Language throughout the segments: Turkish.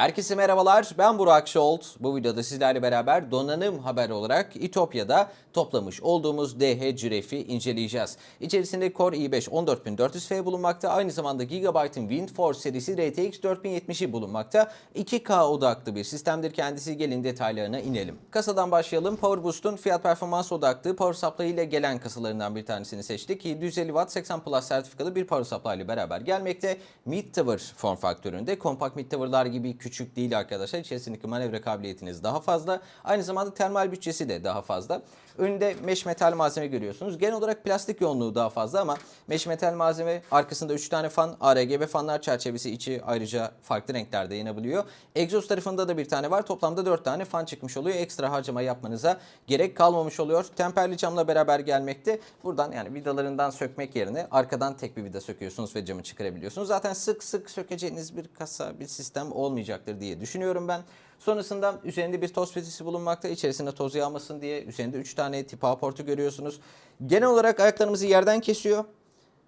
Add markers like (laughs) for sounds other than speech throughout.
Herkese merhabalar, ben Burak Şolt. Bu videoda sizlerle beraber donanım haber olarak İtopya'da toplamış olduğumuz DH Ciref'i inceleyeceğiz. İçerisinde Core i5 14400F bulunmakta, aynı zamanda Gigabyte'ın WindForce serisi RTX 4070'i bulunmakta. 2K odaklı bir sistemdir kendisi, gelin detaylarına inelim. Kasadan başlayalım. PowerBoost'un fiyat performans odaklı Power Supply ile gelen kasalarından bir tanesini seçtik. 750 Watt 80 Plus sertifikalı bir Power Supply ile beraber gelmekte. Mid Tower form faktöründe kompakt mid tower'lar gibi küçük değil arkadaşlar. İçerisindeki manevra kabiliyetiniz daha fazla. Aynı zamanda termal bütçesi de daha fazla. Önünde mesh metal malzeme görüyorsunuz. Genel olarak plastik yoğunluğu daha fazla ama mesh metal malzeme arkasında 3 tane fan, ARGB fanlar çerçevesi içi ayrıca farklı renklerde yanabiliyor. Egzoz tarafında da bir tane var. Toplamda 4 tane fan çıkmış oluyor. Ekstra harcama yapmanıza gerek kalmamış oluyor. Temperli camla beraber gelmekte. Buradan yani vidalarından sökmek yerine arkadan tek bir vida söküyorsunuz ve camı çıkarabiliyorsunuz. Zaten sık sık sökeceğiniz bir kasa, bir sistem olmayacaktır diye düşünüyorum ben. Sonrasında üzerinde bir toz petisi bulunmakta. İçerisinde toz yağmasın diye üzerinde 3 tane tip A portu görüyorsunuz. Genel olarak ayaklarımızı yerden kesiyor.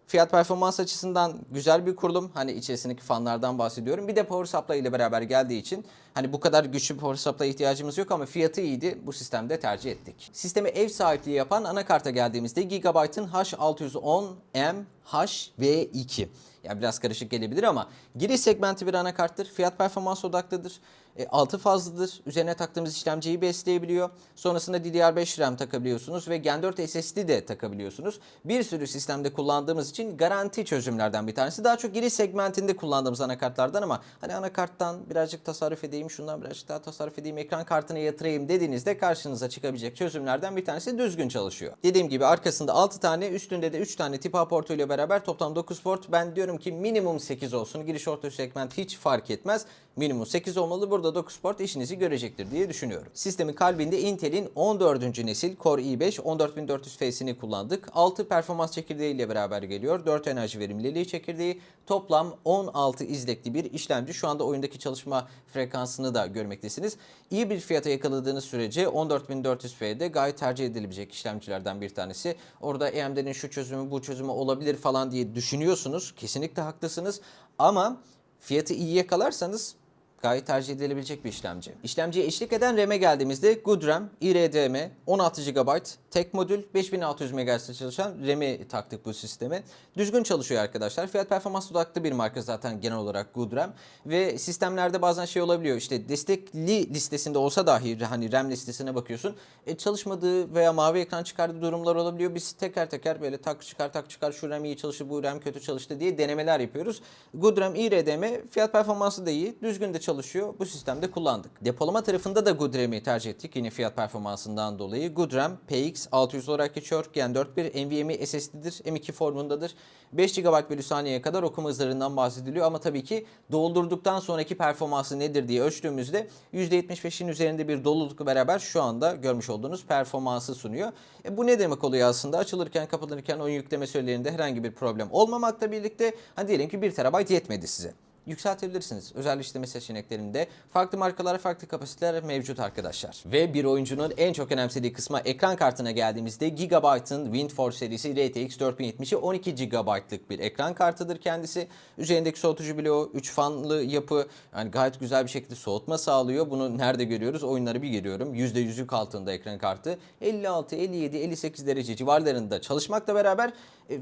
Fiyat performans açısından güzel bir kurulum. Hani içerisindeki fanlardan bahsediyorum. Bir de power supply ile beraber geldiği için hani bu kadar güçlü bir power supply ihtiyacımız yok ama fiyatı iyiydi. Bu sistemde tercih ettik. Sisteme ev sahipliği yapan anakarta geldiğimizde Gigabyte'ın H610M HV2. Ya biraz karışık gelebilir ama giriş segmenti bir anakarttır. Fiyat performans odaklıdır. E, altı fazladır. Üzerine taktığımız işlemciyi besleyebiliyor. Sonrasında DDR5 RAM takabiliyorsunuz ve Gen 4 SSD de takabiliyorsunuz. Bir sürü sistemde kullandığımız için garanti çözümlerden bir tanesi. Daha çok giriş segmentinde kullandığımız anakartlardan ama hani anakarttan birazcık tasarruf edeyim, şundan birazcık daha tasarruf edeyim, ekran kartına yatırayım dediğinizde karşınıza çıkabilecek çözümlerden bir tanesi düzgün çalışıyor. Dediğim gibi arkasında 6 tane, üstünde de 3 tane tip A portuyla beraber toplam 9 port. Ben diyorum ki minimum 8 olsun. Giriş orta üst segment hiç fark etmez. Minimum 8 olmalı. Burada 9 port işinizi görecektir diye düşünüyorum. Sistemin kalbinde Intel'in 14. nesil Core i5 14400F'sini kullandık. 6 performans çekirdeği ile beraber geliyor. 4 enerji verimliliği çekirdeği. Toplam 16 izlekli bir işlemci. Şu anda oyundaki çalışma frekansını da görmektesiniz. İyi bir fiyata yakaladığınız sürece 14400F'de gayet tercih edilebilecek işlemcilerden bir tanesi. Orada AMD'nin şu çözümü bu çözümü olabilir falan diye düşünüyorsunuz. Kesinlikle haklısınız. Ama fiyatı iyi yakalarsanız gayet tercih edilebilecek bir işlemci. İşlemciye eşlik eden RAM'e geldiğimizde Good RAM, iRDM, 16 GB, tek modül, 5600 MHz'de çalışan RAM'i taktık bu sisteme. Düzgün çalışıyor arkadaşlar. Fiyat performans odaklı bir marka zaten genel olarak Good RAM. Ve sistemlerde bazen şey olabiliyor işte destekli listesinde olsa dahi hani RAM listesine bakıyorsun. E, çalışmadığı veya mavi ekran çıkardığı durumlar olabiliyor. Biz teker teker böyle tak çıkar tak çıkar şu RAM iyi çalıştı bu RAM kötü çalıştı diye denemeler yapıyoruz. Good RAM, iRDM fiyat performansı da iyi. Düzgün de çalışıyor. Bu sistemde kullandık. Depolama tarafında da Good RAM'i tercih ettik. Yine fiyat performansından dolayı. Good RAM PX 600 olarak geçiyor. Gen 4 bir NVMe SSD'dir. M2 formundadır. 5 GB bölü saniyeye kadar okuma hızlarından bahsediliyor ama tabii ki doldurduktan sonraki performansı nedir diye ölçtüğümüzde %75'in üzerinde bir dolulukla beraber şu anda görmüş olduğunuz performansı sunuyor. E bu ne demek oluyor aslında? Açılırken kapatırken oyun yükleme sürelerinde herhangi bir problem olmamakla birlikte hani diyelim ki 1 TB yetmedi size yükseltebilirsiniz. Özel işleme seçeneklerinde farklı markalar, farklı kapasiteler mevcut arkadaşlar. Ve bir oyuncunun en çok önemsediği kısma ekran kartına geldiğimizde Gigabyte'ın WindForce serisi RTX 4070'i 12 GB'lık bir ekran kartıdır kendisi. Üzerindeki soğutucu bloğu 3 fanlı yapı yani gayet güzel bir şekilde soğutma sağlıyor. Bunu nerede görüyoruz? Oyunları bir geliyorum. %100'lük altında ekran kartı. 56, 57, 58 derece civarlarında çalışmakla beraber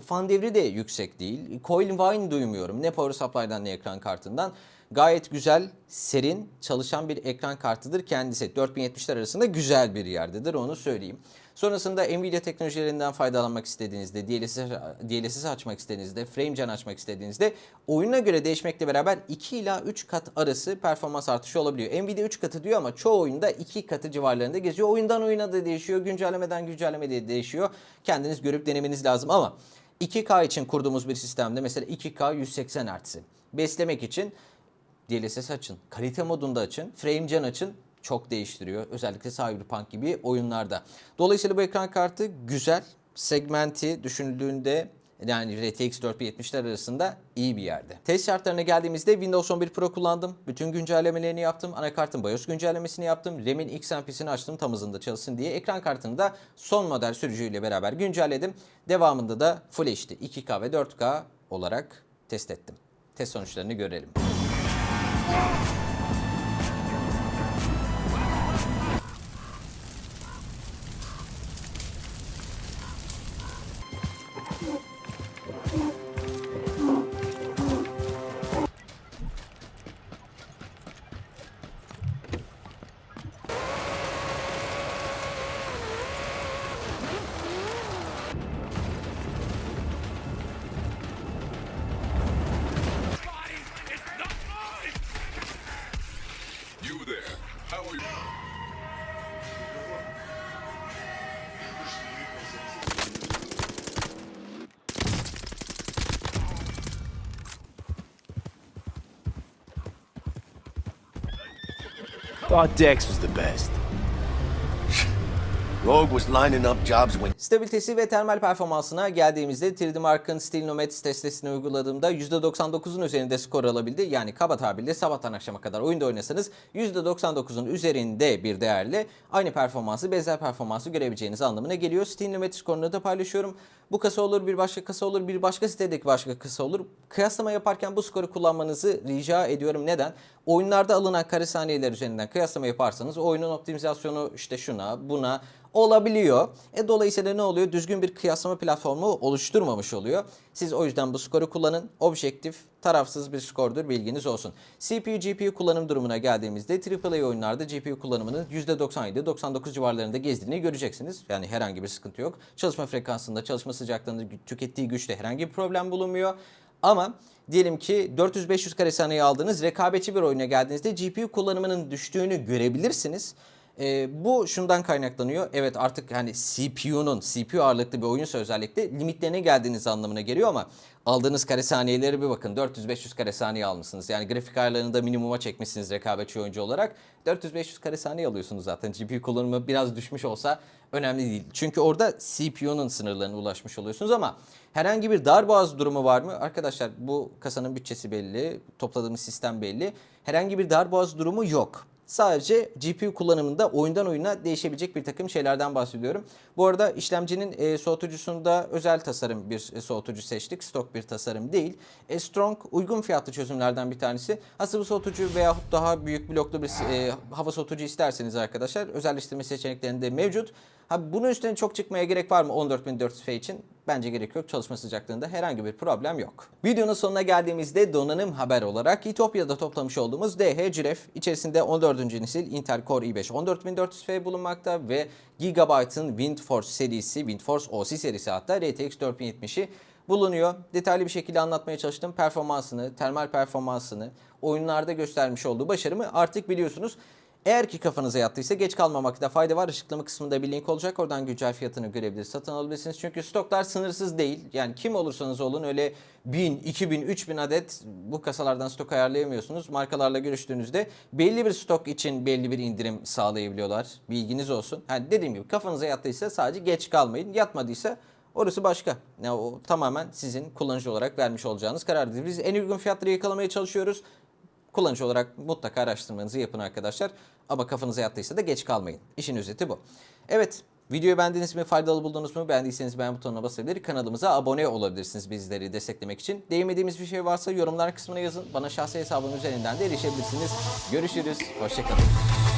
fan devri de yüksek değil. Coil whine duymuyorum. Ne power supply'dan ne ekran kartından. Gayet güzel, serin, çalışan bir ekran kartıdır kendisi. 4070'ler arasında güzel bir yerdedir onu söyleyeyim. Sonrasında Nvidia teknolojilerinden faydalanmak istediğinizde, DLSS, DLSS açmak istediğinizde, FrameGen açmak istediğinizde oyuna göre değişmekle beraber 2 ila 3 kat arası performans artışı olabiliyor. Nvidia 3 katı diyor ama çoğu oyunda 2 katı civarlarında geziyor. Oyundan oyuna da değişiyor, güncellemeden güncellemeye de değişiyor. Kendiniz görüp denemeniz lazım ama 2K için kurduğumuz bir sistemde mesela 2K 180 Hz'i beslemek için DLSS açın, kalite modunda açın, FrameGen açın çok değiştiriyor. Özellikle Cyberpunk gibi oyunlarda. Dolayısıyla bu ekran kartı güzel. Segmenti düşünüldüğünde yani RTX 4070'ler arasında iyi bir yerde. Test şartlarına geldiğimizde Windows 11 Pro kullandım. Bütün güncellemelerini yaptım. Anakartın BIOS güncellemesini yaptım. RAM'in XMP'sini açtım tam hızında çalışsın diye. Ekran kartını da son model sürücüyle beraber güncelledim. Devamında da Full HD 2K ve 4K olarak test ettim. Test sonuçlarını görelim. Thought Dex was the best. (laughs) Rogue was lining up jobs when Stabilitesi ve termal performansına geldiğimizde 3D Mark'ın Stilnomet testesini uyguladığımda %99'un üzerinde skor alabildi. Yani kaba tabirle sabahtan akşama kadar oyunda oynasanız %99'un üzerinde bir değerle aynı performansı, benzer performansı görebileceğiniz anlamına geliyor. Stilnomet skorunu da paylaşıyorum. Bu kasa olur, bir başka kasa olur, bir başka sitedeki başka kasa olur. Kıyaslama yaparken bu skoru kullanmanızı rica ediyorum. Neden? Oyunlarda alınan kare saniyeler üzerinden kıyaslama yaparsanız oyunun optimizasyonu işte şuna, buna olabiliyor. E dolayısıyla ne oluyor? Düzgün bir kıyaslama platformu oluşturmamış oluyor. Siz o yüzden bu skoru kullanın. Objektif, tarafsız bir skordur bilginiz olsun. CPU, GPU kullanım durumuna geldiğimizde AAA oyunlarda GPU kullanımının %97-99 civarlarında gezdiğini göreceksiniz. Yani herhangi bir sıkıntı yok. Çalışma frekansında, çalışma sıcaklığında tükettiği güçte herhangi bir problem bulunmuyor. Ama diyelim ki 400-500 kare saniye aldığınız rekabetçi bir oyuna geldiğinizde GPU kullanımının düştüğünü görebilirsiniz. Ee, bu şundan kaynaklanıyor. Evet artık hani CPU'nun, CPU ağırlıklı bir oyunsa özellikle limitlerine geldiğiniz anlamına geliyor ama aldığınız kare saniyeleri bir bakın. 400-500 kare saniye almışsınız. Yani grafik ayarlarını da minimuma çekmişsiniz rekabetçi oyuncu olarak. 400-500 kare saniye alıyorsunuz zaten. GPU kullanımı biraz düşmüş olsa önemli değil. Çünkü orada CPU'nun sınırlarına ulaşmış oluyorsunuz ama herhangi bir darboğaz durumu var mı? Arkadaşlar bu kasanın bütçesi belli, topladığımız sistem belli. Herhangi bir darboğaz durumu yok. Sadece GPU kullanımında oyundan oyuna değişebilecek bir takım şeylerden bahsediyorum. Bu arada işlemcinin e, soğutucusunda özel tasarım bir e, soğutucu seçtik. Stok bir tasarım değil. E, Strong uygun fiyatlı çözümlerden bir tanesi. Ha sıvı soğutucu veyahut daha büyük bloklu bir e, hava soğutucu isterseniz arkadaşlar özelleştirme seçeneklerinde mevcut. Ha bunun üstüne çok çıkmaya gerek var mı 14400F için? Bence gerek yok. Çalışma sıcaklığında herhangi bir problem yok. Videonun sonuna geldiğimizde donanım haber olarak İtopya'da toplamış olduğumuz DH Ciref içerisinde 14. nesil Intel Core i5 14400F bulunmakta ve Gigabyte'ın WindForce serisi, WindForce OC serisi hatta RTX 4070'i bulunuyor. Detaylı bir şekilde anlatmaya çalıştım. Performansını, termal performansını, oyunlarda göstermiş olduğu başarımı artık biliyorsunuz. Eğer ki kafanıza yattıysa geç kalmamakta fayda var. Açıklama kısmında bir link olacak. Oradan güncel fiyatını görebilir, satın alabilirsiniz. Çünkü stoklar sınırsız değil. Yani kim olursanız olun öyle 1000, 2000, 3000 adet bu kasalardan stok ayarlayamıyorsunuz. Markalarla görüştüğünüzde belli bir stok için belli bir indirim sağlayabiliyorlar. Bilginiz olsun. Yani dediğim gibi kafanıza yattıysa sadece geç kalmayın. Yatmadıysa Orası başka. Yani o tamamen sizin kullanıcı olarak vermiş olacağınız karardır. Biz en uygun fiyatları yakalamaya çalışıyoruz. Kullanıcı olarak mutlaka araştırmanızı yapın arkadaşlar. Ama kafanıza yattıysa da geç kalmayın. İşin özeti bu. Evet. Videoyu beğendiniz mi? Faydalı buldunuz mu? Beğendiyseniz beğen butonuna basabilir. Kanalımıza abone olabilirsiniz bizleri desteklemek için. Değinmediğimiz bir şey varsa yorumlar kısmına yazın. Bana şahsi hesabım üzerinden de erişebilirsiniz. Görüşürüz. Hoşçakalın.